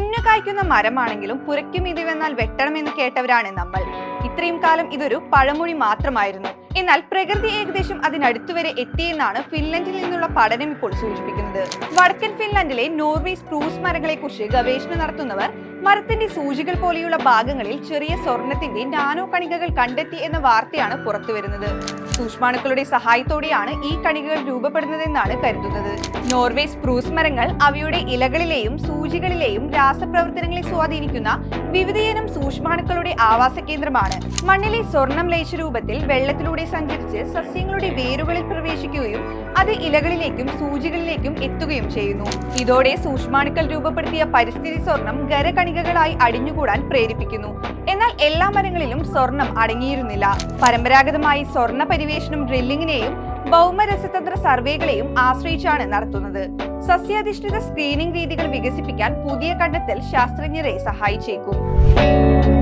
പൊന്നു കായ്ക്കുന്ന മരമാണെങ്കിലും പുരയ്ക്കും ഇത് വന്നാൽ വെട്ടണമെന്ന് കേട്ടവരാണ് നമ്മൾ. ഇത്രയും കാലം ഇതൊരു പഴമൊഴി മാത്രമായിരുന്നു. എന്നാൽ പ്രകൃതി ഏകദേശം അതിനടുത്തുവരെ എത്തിയെന്നാണ് ഫിൻലൻഡിൽ നിന്നുള്ള പഠനം ഇപ്പോൾ സൂചിപ്പിക്കുന്നത്. വടക്കൻ ഫിൻലൻഡിലെ നോർവേ സ്പ്രൂസ് മരങ്ങളെ കുറിച്ച് ഗവേഷണം നടത്തുന്നവർ മരത്തിന്റെ സൂചികൾ പോലെയുള്ള ഭാഗങ്ങളിൽ ചെറിയ സ്വർണത്തിന്റെ നാനോ കണികകൾ കണ്ടെത്തി എന്ന വാർത്തയാണ് പുറത്തുവരുന്നത്. സൂക്ഷ്മാണുക്കളുടെ സഹായത്തോടെയാണ് ഈ കണികകൾ രൂപപ്പെടുന്നതെന്നാണ് കരുതുന്നത്. നോർവേ സ്പ്രൂസ് മരങ്ങൾ അവയുടെ ഇലകളിലെയും സൂചികളിലെയും രാസപ്രവർത്തനങ്ങളെ സ്വാധീനിക്കുന്ന വിവിധയിനം സൂക്ഷ്മാണുക്കളുടെ ആവാസ കേന്ദ്രമാണ്. മണ്ണിലെ സ്വർണം ലയിച്ച രൂപത്തിൽ വെള്ളത്തിലൂടെ സഞ്ചരിച്ച് സസ്യങ്ങളുടെ വേരുകളിൽ പ്രവേശിക്കുകയും അത് ഇലകളിലേക്കും സൂചികളിലേക്കും എത്തുകയും ചെയ്യുന്നു. ഇതോടെ സൂക്ഷ്മാണുക്കൾ രൂപപ്പെടുത്തിയ പരിസ്ഥിതി സ്വർണം ഖരകണികകളായി അടിഞ്ഞുകൂടാൻ പ്രേരിപ്പിക്കുന്നു. എന്നാൽ എല്ലാ മരങ്ങളിലും സ്വർണം അടങ്ങിയിരുന്നില്ല. പരമ്പരാഗതമായി സ്വർണ പരിവേഷണം ഡ്രില്ലിങ്ങിനെയും ഭൗമരസതന്ത്ര സർവേകളെയും ആശ്രയിച്ചാണ് നടത്തുന്നത്. സസ്യാധിഷ്ഠിത സ്ക്രീനിംഗ് രീതികൾ വികസിപ്പിക്കാൻ പുതിയ കണ്ടെത്തൽ ശാസ്ത്രജ്ഞരെ സഹായിച്ചേക്കും.